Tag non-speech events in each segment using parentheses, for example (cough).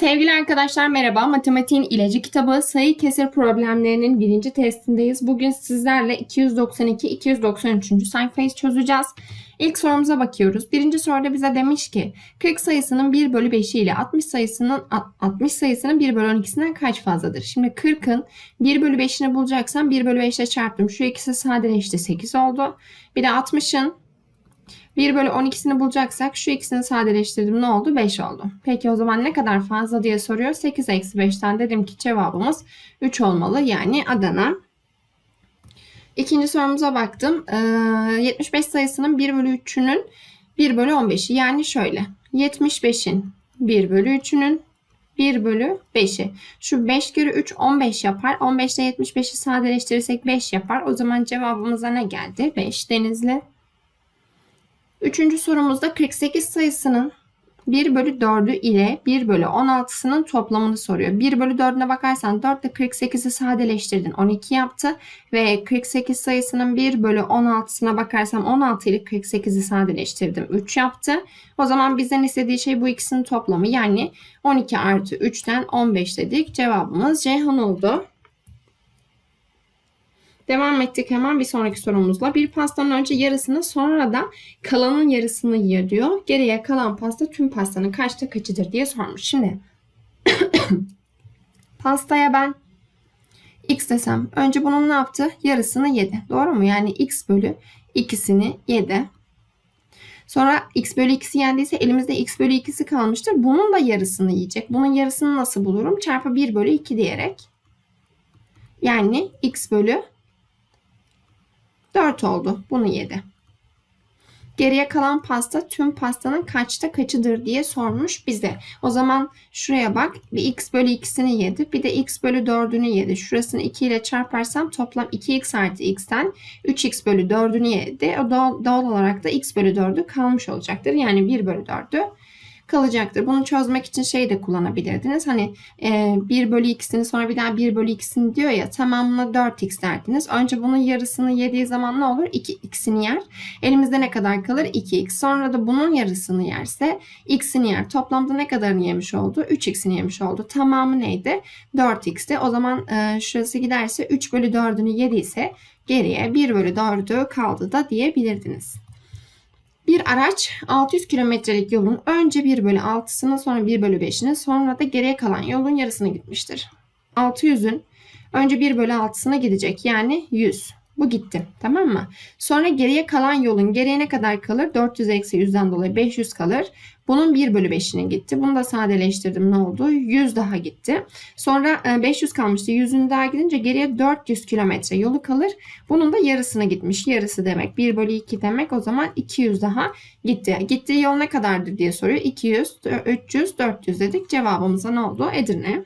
Sevgili arkadaşlar merhaba. Matematiğin ilacı kitabı sayı kesir problemlerinin birinci testindeyiz. Bugün sizlerle 292-293. sayfayı çözeceğiz. İlk sorumuza bakıyoruz. Birinci soruda bize demiş ki 40 sayısının 1 bölü 5'i ile 60 sayısının 60 sayısının 1 bölü 12'sinden kaç fazladır? Şimdi 40'ın 1 bölü 5'ini bulacaksam 1 bölü 5 ile çarptım. Şu ikisi sadeleşti 8 oldu. Bir de 60'ın 1 bölü 12'sini bulacaksak şu ikisini sadeleştirdim ne oldu? 5 oldu. Peki o zaman ne kadar fazla diye soruyor. 8 eksi 5'ten dedim ki cevabımız 3 olmalı. Yani Adana. İkinci sorumuza baktım. Ee, 75 sayısının 1 bölü 3'ünün 1 bölü 15'i. Yani şöyle. 75'in 1 bölü 3'ünün 1 bölü 5'i. Şu 5 kere 3 15 yapar. 15 ile 75'i sadeleştirirsek 5 yapar. O zaman cevabımıza ne geldi? 5 denizli. Üçüncü sorumuzda 48 sayısının 1 bölü 4'ü ile 1 bölü 16'sının toplamını soruyor. 1 bölü 4'üne bakarsan 4 ile 48'i sadeleştirdin 12 yaptı. Ve 48 sayısının 1 bölü 16'sına bakarsam 16 ile 48'i sadeleştirdim 3 yaptı. O zaman bizden istediği şey bu ikisinin toplamı yani 12 artı 3'ten 15 dedik. Cevabımız Ceyhan oldu. Devam ettik hemen bir sonraki sorumuzla. Bir pastanın önce yarısını sonra da kalanın yarısını yiyor diyor. Geriye kalan pasta tüm pastanın kaçta kaçıdır diye sormuş. Şimdi (coughs) pastaya ben x desem önce bunun ne yaptı? Yarısını yedi. Doğru mu? Yani x bölü ikisini yedi. Sonra x bölü 2'si yendiyse elimizde x bölü 2'si kalmıştır. Bunun da yarısını yiyecek. Bunun yarısını nasıl bulurum? Çarpı 1 bölü 2 diyerek. Yani x bölü 4 oldu. Bunu yedi. Geriye kalan pasta tüm pastanın kaçta kaçıdır diye sormuş bize. O zaman şuraya bak. Bir x bölü 2'sini yedi. Bir de x bölü 4'ünü yedi. Şurasını 2 ile çarparsam toplam 2x artı x'ten 3x bölü 4'ünü yedi. O doğal, doğal olarak da x bölü 4'ü kalmış olacaktır. Yani 1 bölü 4'ü kalacaktır. Bunu çözmek için şey de kullanabilirdiniz. Hani e, 1 bölü 2'sini sonra bir daha 1 bölü 2'sini diyor ya tamamına 4x derdiniz. Önce bunun yarısını yediği zaman ne olur? 2x'ini yer. Elimizde ne kadar kalır? 2x. Sonra da bunun yarısını yerse x'ini yer. Toplamda ne kadarını yemiş oldu? 3x'ini yemiş oldu. Tamamı neydi? 4x'ti. O zaman e, şurası giderse 3 bölü 4'ünü yediyse geriye 1 bölü 4'ü kaldı da diyebilirdiniz. Bir araç 600 kilometrelik yolun önce 1 bölü 6'sını sonra 1 bölü 5'ini sonra da geriye kalan yolun yarısını gitmiştir. 600'ün önce 1 bölü 6'sına gidecek yani 100. Bu gitti. Tamam mı? Sonra geriye kalan yolun geriye ne kadar kalır? 400 eksi 100'den dolayı 500 kalır. Bunun 1 bölü 5'ine gitti. Bunu da sadeleştirdim. Ne oldu? 100 daha gitti. Sonra 500 e, kalmıştı. 100'ün daha gidince geriye 400 kilometre yolu kalır. Bunun da yarısına gitmiş. Yarısı demek. 1 bölü 2 demek. O zaman 200 daha gitti. Gittiği yol ne kadardır diye soruyor. 200, 300, 400 dedik. Cevabımıza ne oldu? Edirne.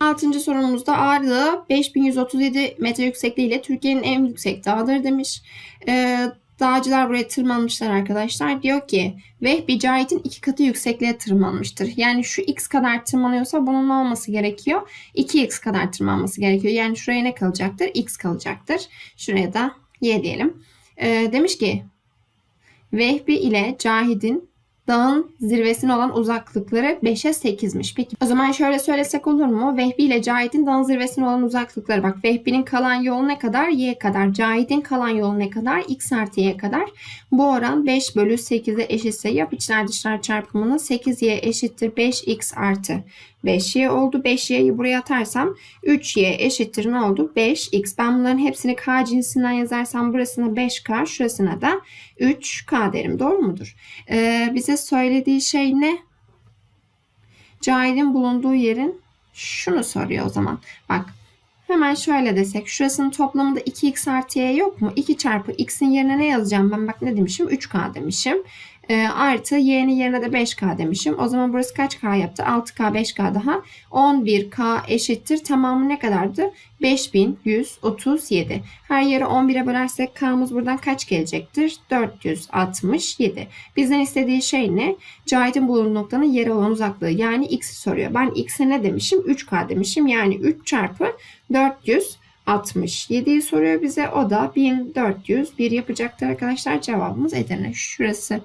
Altıncı sorumuzda Ağrı 5137 metre yüksekliğiyle Türkiye'nin en yüksek dağıdır demiş. Ee, dağcılar buraya tırmanmışlar arkadaşlar. Diyor ki Vehbi Cahit'in iki katı yüksekliğe tırmanmıştır. Yani şu x kadar tırmanıyorsa bunun ne olması gerekiyor? 2x kadar tırmanması gerekiyor. Yani şuraya ne kalacaktır? x kalacaktır. Şuraya da y diyelim. Ee, demiş ki Vehbi ile Cahit'in dağın zirvesine olan uzaklıkları 5'e 8'miş. Peki o zaman şöyle söylesek olur mu? Vehbi ile Cahit'in dağın zirvesine olan uzaklıkları bak. Vehbi'nin kalan yolu ne kadar? Y kadar. Cahit'in kalan yolu ne kadar? X artı Y kadar. Bu oran 5 bölü 8'e eşitse yap içler dışlar çarpımını 8Y eşittir 5X artı 5y oldu. 5y'yi buraya atarsam 3y eşittir ne oldu? 5x. Ben bunların hepsini k cinsinden yazarsam burasına 5k, şurasına da 3k derim. Doğru mudur? Ee, bize söylediği şey ne? Cahil'in bulunduğu yerin şunu soruyor o zaman. Bak Hemen şöyle desek. Şurasının toplamında 2x artı y yok mu? 2 çarpı x'in yerine ne yazacağım? Ben bak ne demişim? 3k demişim. E, artı y'nin yerine de 5k demişim. O zaman burası kaç k yaptı? 6k 5k daha. 11k eşittir. Tamamı ne kadardı? 5137. Her yeri 11'e bölersek k'mız buradan kaç gelecektir? 467. Bizden istediği şey ne? Cahit'in bulunduğu noktanın yere olan uzaklığı. Yani x'i soruyor. Ben x'e ne demişim? 3k demişim. Yani 3 çarpı 400 67'yi soruyor bize. O da 1401 yapacaktır arkadaşlar. Cevabımız Edirne. Şurası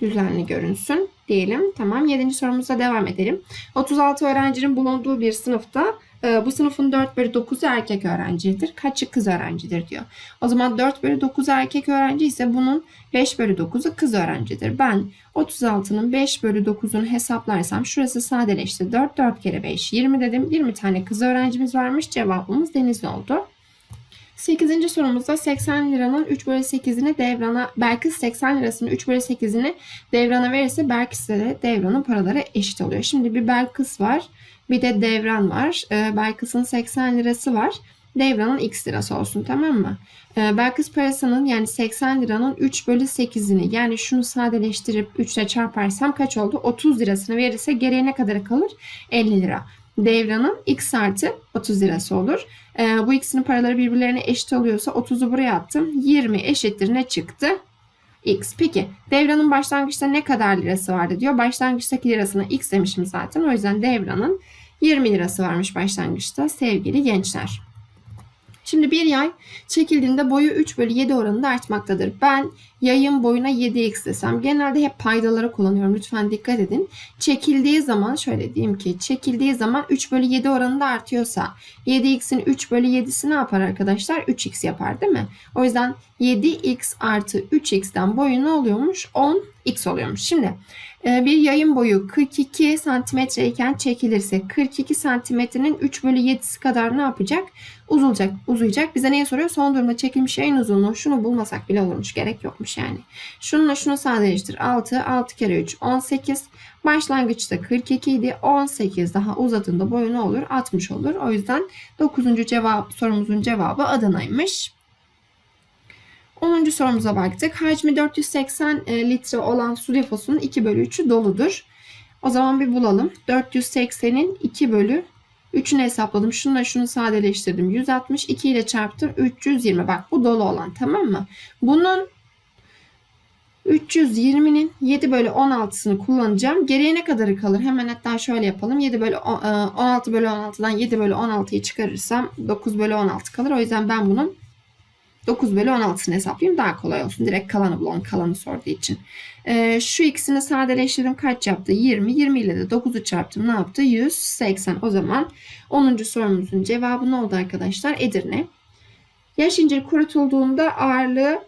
düzenli görünsün. diyelim. Tamam. 7. sorumuzla devam edelim. 36 öğrencinin bulunduğu bir sınıfta e, bu sınıfın 4 bölü 9'u erkek öğrencidir. Kaçı kız öğrencidir diyor. O zaman 4 bölü 9 erkek öğrenci ise bunun 5 bölü 9'u kız öğrencidir. Ben 36'nın 5 bölü 9'unu hesaplarsam şurası sadeleşti. 4, 4 kere 5, 20 dedim. 20 tane kız öğrencimiz varmış. Cevabımız Denizli oldu. 8. sorumuzda 80 liranın 3 bölü 8'ini devrana, Belkıs 80 lirasının 3 bölü 8'ini devrana verirse Belkıs'e de devranın paraları eşit oluyor. Şimdi bir Belkıs var, bir de devran var. Ee, Belkıs'ın 80 lirası var. Devranın x lirası olsun tamam mı? Ee, Belkıs parasının yani 80 liranın 3 bölü 8'ini yani şunu sadeleştirip 3 ile çarparsam kaç oldu? 30 lirasını verirse geriye ne kadar kalır? 50 lira. Devranın x artı 30 lirası olur. Ee, bu ikisinin paraları birbirlerine eşit oluyorsa 30'u buraya attım. 20 eşittir ne çıktı? X. Peki devranın başlangıçta ne kadar lirası vardı diyor. Başlangıçtaki lirasına X demişim zaten. O yüzden devranın 20 lirası varmış başlangıçta sevgili gençler. Şimdi bir yay çekildiğinde boyu 3 bölü 7 oranında artmaktadır. Ben yayın boyuna 7x desem genelde hep paydaları kullanıyorum. Lütfen dikkat edin. Çekildiği zaman şöyle diyeyim ki çekildiği zaman 3 bölü 7 oranında artıyorsa 7x'in 3 bölü 7'si ne yapar arkadaşlar? 3x yapar değil mi? O yüzden 7x artı 3x'ten boyu ne oluyormuş? 10x oluyormuş. Şimdi bir yayın boyu 42 santimetre iken çekilirse 42 santimetrenin 3 bölü 7'si kadar ne yapacak? Uzulacak, uzayacak. Bize neye soruyor? Son durumda çekilmiş yayın uzunluğu. Şunu bulmasak bile olurmuş. Gerek yokmuş yani. Şununla şunu sadeleştir. 6, 6 kere 3, 18. Başlangıçta 42 idi. 18 daha uzadığında boyu ne olur? 60 olur. O yüzden 9. cevap sorumuzun cevabı Adana'ymış. 10. sorumuza baktık. Hacmi 480 e, litre olan su deposunun 2 bölü 3'ü doludur. O zaman bir bulalım. 480'in 2 bölü 3'ünü hesapladım. Şununla şunu sadeleştirdim. 160. 2 ile çarptım. 320. Bak bu dolu olan tamam mı? Bunun 320'nin 7 bölü 16'sını kullanacağım. Geriye ne kadarı kalır? Hemen hatta şöyle yapalım. 7 bölü 16 bölü 16'dan 7 bölü 16'yı çıkarırsam 9 bölü 16 kalır. O yüzden ben bunun 9 bölü 16'sını hesaplayayım daha kolay olsun. Direkt kalanı bulalım. Kalanı sorduğu için. Ee, şu ikisini sadeleştirdim. Kaç yaptı? 20. 20 ile de 9'u çarptım. Ne yaptı? 180. O zaman 10. sorumuzun cevabı ne oldu arkadaşlar? Edirne. Yaş incir kurutulduğunda ağırlığı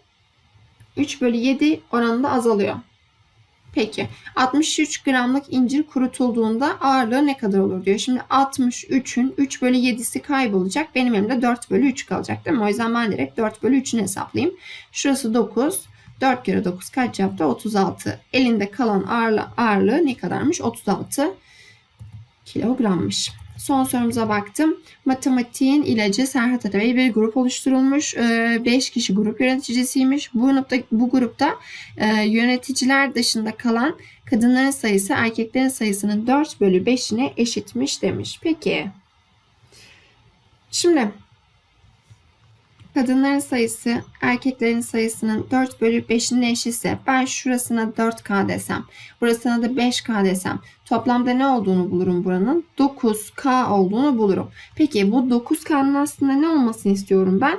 3 bölü 7 oranında azalıyor. Peki 63 gramlık incir kurutulduğunda ağırlığı ne kadar olur diyor. Şimdi 63'ün 3 bölü 7'si kaybolacak. Benim elimde 4 bölü 3 kalacak değil mi? O yüzden ben direkt 4 bölü 3'ünü hesaplayayım. Şurası 9. 4 kere 9 kaç yaptı? 36. Elinde kalan ağırlığı, ağırlığı ne kadarmış? 36 kilogrammış. Son sorumuza baktım. Matematiğin ilacı Serhat Atabey bir grup oluşturulmuş. 5 kişi grup yöneticisiymiş. Bu grupta, bu grupta e, yöneticiler dışında kalan kadınların sayısı erkeklerin sayısının 4 bölü 5'ine eşitmiş demiş. Peki. Şimdi kadınların sayısı erkeklerin sayısının 4 bölü 5'ine eşitse ben şurasına 4K desem burasına da 5K desem toplamda ne olduğunu bulurum buranın 9K olduğunu bulurum. Peki bu 9K'nın aslında ne olmasını istiyorum ben?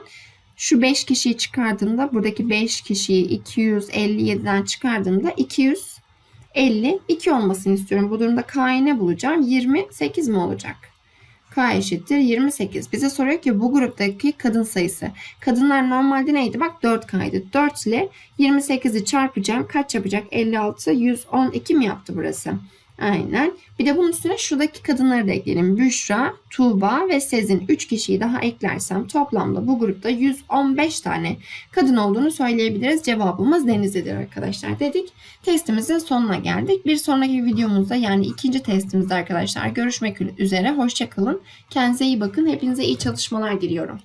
Şu 5 kişiyi çıkardığımda buradaki 5 kişiyi 257'den çıkardığımda 252 olmasını istiyorum. Bu durumda K'yı ne bulacağım? 28 mi olacak? K eşittir 28. Bize soruyor ki bu gruptaki kadın sayısı. Kadınlar normalde neydi? Bak 4K'ydı. 4 ile 28'i çarpacağım. Kaç yapacak? 56, 112 mi yaptı burası? Aynen. Bir de bunun üstüne şuradaki kadınları da ekleyelim. Büşra, Tuğba ve Sezin 3 kişiyi daha eklersem toplamda bu grupta 115 tane kadın olduğunu söyleyebiliriz. Cevabımız Denizli'dir arkadaşlar dedik. Testimizin sonuna geldik. Bir sonraki videomuzda yani ikinci testimizde arkadaşlar görüşmek üzere. Hoşçakalın. Kendinize iyi bakın. Hepinize iyi çalışmalar diliyorum.